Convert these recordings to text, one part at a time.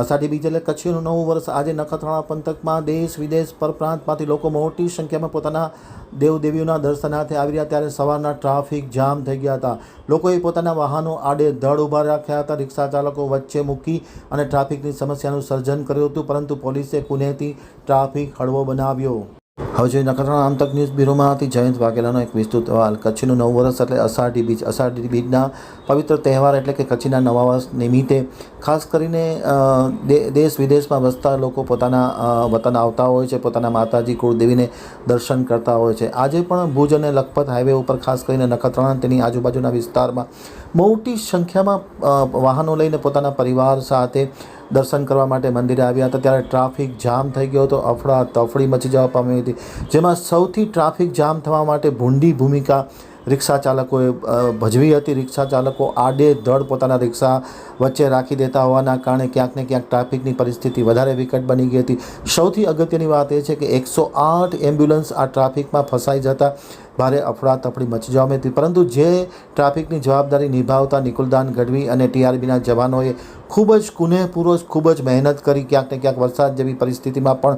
અષાઢી બીજ એટલે કચ્છીનું નવું વર્ષ આજે નખત્રાણા પંથકમાં દેશ વિદેશ પરપ્રાંતમાંથી લોકો મોટી સંખ્યામાં પોતાના દેવદેવીઓના દર્શનાર્થે આવી રહ્યા ત્યારે સવારના ટ્રાફિક જામ થઈ ગયા હતા. લોકોએ પોતાના વાહનો આડે ધડ ઊભા રાખ્યા હતા. રિક્ષા ચાલકો વચ્ચે મૂકી અને ટ્રાફિકની સમસ્યાનું સર્જન કર્યું હતું, પરંતુ પોલીસે કુનેથી ટ્રાફિક હળવો બનાવ્યો. હવે જોઈએ નખત્રાણા આમતક ન્યૂઝ બ્યુરોમાંથી જયંત વાઘેલાનો એક વિસ્તૃત અહેવાલ. કચ્છનું નવું વર્ષ એટલે અષાઢી બીજ. અષાઢી બીજના પવિત્ર તહેવાર એટલે કે કચ્છના નવા વર્ષ નિમિત્તે ખાસ કરીને દેશ વિદેશમાં વસતા લોકો પોતાના વતન આવતા હોય છે, પોતાના માતાજી કુળદેવીને દર્શન કરતા હોય છે. આજે પણ ભુજ અને લખપત હાઈવે ઉપર ખાસ કરીને નખત્રાણા તેની આજુબાજુના વિસ્તારમાં મોટી સંખ્યામાં વાહનો લઈને પોતાના પરિવાર સાથે દર્શન કરવા માટે મંદિરે આવ્યા હતા. ત્યારે ટ્રાફિક જામ થઈ ગયો હતો. અફડા તફડી મચી જવા પામી હતી. જેમાં સૌથી ટ્રાફિક જામ થવા માટે ભૂંડી ભૂમિકા રિક્ષા ચાલકોએ ભજવી હતી. રિક્ષા ચાલકો આડે ધડ પોતાના રિક્ષા વચ્ચે રાખી દેતા હોવાના કારણે ક્યાંક ને ક્યાંક ટ્રાફિકની પરિસ્થિતિ વધારે વિકટ બની ગઈ હતી. સૌથી અગત્યની વાત એ છે કે એકસો આઠ એમ્બ્યુલન્સ આ ટ્રાફિકમાં ફસાઈ જતા ભારે અફડાતફડી મચી જવા હતી. પરંતુ જે ટ્રાફિકની જવાબદારી નિભાવતા નિકુલદાન ગઢવી અને ટીઆરબીના જવાનોએ ખૂબ જ કુનેહપૂર્વક ખૂબ જ મહેનત કરી ક્યાંક ને ક્યાંક વરસાદ જેવી પરિસ્થિતિમાં પણ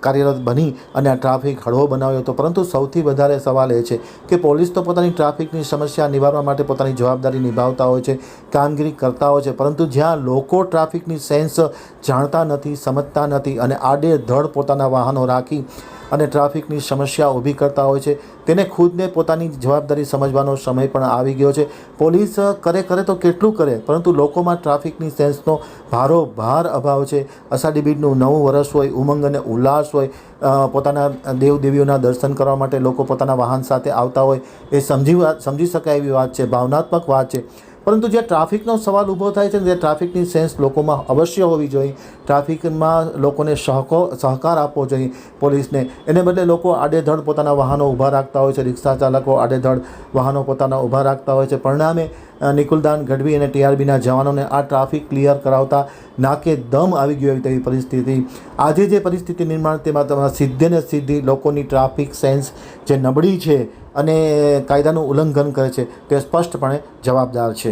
કાર્યરત બની અને આ ટ્રાફિક હળવો બનાવ્યો હતો. પરંતુ સૌથી વધારે સવાલ એ છે કે પોલીસ તો પોતાની ટ્રાફિકની સમસ્યા નિવારવા માટે પોતાની જવાબદારી નિભાવતા હોય છે, કામગીરી કરતા હોય છે, પરંતુ જ્યાં લોકો ટ્રાફિકની સેન્સ જાણતા નથી, સમજતા નથી અને આડે ધડ પોતાના વાહનો રાખી અને ટ્રાફિકની સમસ્યા ઊભી કરતા હોય છે. તેને ખુદને પોતાની જવાબદારી સમજવાનો સમય પણ આવી ગયો છે. પોલીસ કરે કરે તો કેટલું કરે, પરંતુ લોકોમાં ટ્રાફિકની સેન્સનો ભારો ભાર અભાવ છે. અષાઢી બીજનું નવું વર્ષ હોય, ઉમંગ અને ઉલ્લાસ હોય પોતાના દેવદેવીઓના દર્શન કરવા માટે લોકો પોતાના વાહન સાથે આવતા હોય, એ સમજી સમજી શકાય એવી વાત છે. ભાવનાત્મક વાત છે. પરંતુ જે ટ્રાફિકનો સવાલ ઊભો થાય છે તે ટ્રાફિકની સેન્સ લોકોમાં અવશ્ય હોવી જોઈએ, ટ્રાફિકમાં લોકોને સહકો, સહકાર આપવો જોઈએ પોલીસને. એને બદલે લોકો આડેધડ પોતાના વાહનો ઊભા રાખતા હોય છે, રિક્ષા ચાલકો આડેધડ વાહનો પોતાના ઊભા રાખતા હોય છે. પરિણામે નિકુલદાન ગઢવી અને ટીઆરબીના જવાનોને આ ટ્રાફિક ક્લિયર કરાવતા નાકે દમ આવી ગયો એવી તેવી પરિસ્થિતિ. આજે જે પરિસ્થિતિ નિર્માણ તેમાં તમારા સીધે ને સીધી લોકોની ટ્રાફિક સેન્સ જે નબળી છે અને કાયદાનું ઉલ્લંઘન કરે છે તે સ્પષ્ટપણે જવાબદાર છે.